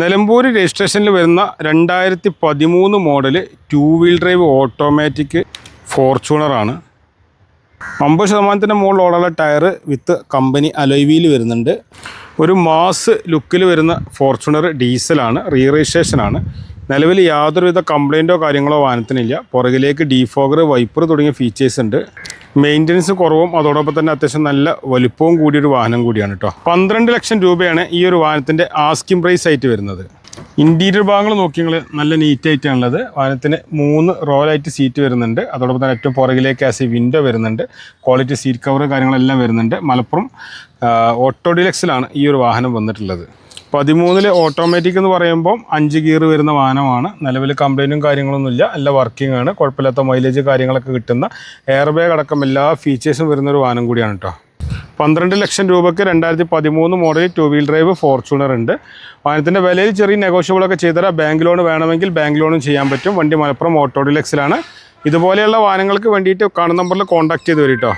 നിലമ്പൂർ രജിസ്ട്രേഷനിൽ വരുന്ന രണ്ടായിരത്തി പതിമൂന്ന് model two wheel drive automatic ഫോർച്യൂണറാണ്. അമ്പത് ശതമാനത്തിന്റെ മുകളിലുള്ള ടയർ വിത്ത് കമ്പനി അലോയ് വരുന്നുണ്ട്. ഒരു മാസ് ലുക്കിൽ വരുന്ന ഫോർച്യൂണർ ഡീസലാണ് റീ രജിസ്ട്രേഷനാണ് നിലവിൽ യാതൊരുവിധ കംപ്ലൈന്റോ കാര്യങ്ങളോ വാഹനത്തിനില്ല. പുറകിലേക്ക് ഡീഫോഗർ വൈപ്പർ തുടങ്ങിയ ഫീച്ചേഴ്സ് ഉണ്ട്. മെയിന്റനൻസ് കുറവും അതോടൊപ്പം തന്നെ അത്യാവശ്യം നല്ല വലുപ്പവും കൂടിയൊരു വാഹനം കൂടിയാണ് കേട്ടോ പന്ത്രണ്ട് ലക്ഷം രൂപയാണ് ഈ ഒരു വാഹനത്തിന്റെ ആസ്കിംഗ് പ്രൈസ് ആയിട്ട് വരുന്നത്. ഇന്റീരിയർ ഭാഗങ്ങൾ നോക്കി നിങ്ങൾ നല്ല നീറ്റായിട്ടാണുള്ളത് വാഹനത്തിന് മൂന്ന് റോയലായിട്ട് സീറ്റ് വരുന്നുണ്ട്. അതോടൊപ്പം തന്നെ ഏറ്റവും പുറകിലേക്ക് ആസ് വിൻഡോ വരുന്നുണ്ട്. ക്വാളിറ്റി സീറ്റ് കവർ കാര്യങ്ങളെല്ലാം വരുന്നുണ്ട്. മലപ്പുറം ഓട്ടോ ഡിലക്സിലാണ് ഈ ഒരു വാഹനം വന്നിട്ടുള്ളത്. പതിമൂന്നിൽ ഓട്ടോമാറ്റിക് എന്ന് പറയുമ്പോൾ അഞ്ച് ഗിയർ വരുന്ന വാഹനമാണ്. നിലവിൽ കംപ്ലൈന്റും കാര്യങ്ങളൊന്നുമില്ല. നല്ല വർക്കിംഗ് ആണ്. കുഴപ്പമില്ലാത്ത മൈലേജ് കാര്യങ്ങളൊക്കെ കിട്ടുന്ന എയർ ബാഗ് അടക്കം എല്ലാ ഫീച്ചേഴ്സും വരുന്ന ഒരു വാഹനം കൂടിയാണ് കേട്ടോ പന്ത്രണ്ട് ലക്ഷം രൂപയ്ക്ക് രണ്ടായിരത്തി പതിമൂന്ന് model two wheel drive Fortuner ഉണ്ട്. വാഹനത്തിന്റെ വിലയിൽ ചെറിയ നെഗോഷ്യബിളൊക്കെ ചെയ്തുതരാം ബാങ്ക് ലോൺ വേണമെങ്കിൽ ബാങ്ക് ലോണും ചെയ്യാൻ പറ്റും. വണ്ടി മലപ്പുറം ഓട്ടോ ഡിലക്സിലാണ് ഇതുപോലെയുള്ള വാഹനങ്ങൾക്ക് വേണ്ടിയിട്ട് കാണുന്ന നമ്പറിൽ കോൺടാക്ട് ചെയ്ത് വരും കേട്ടോ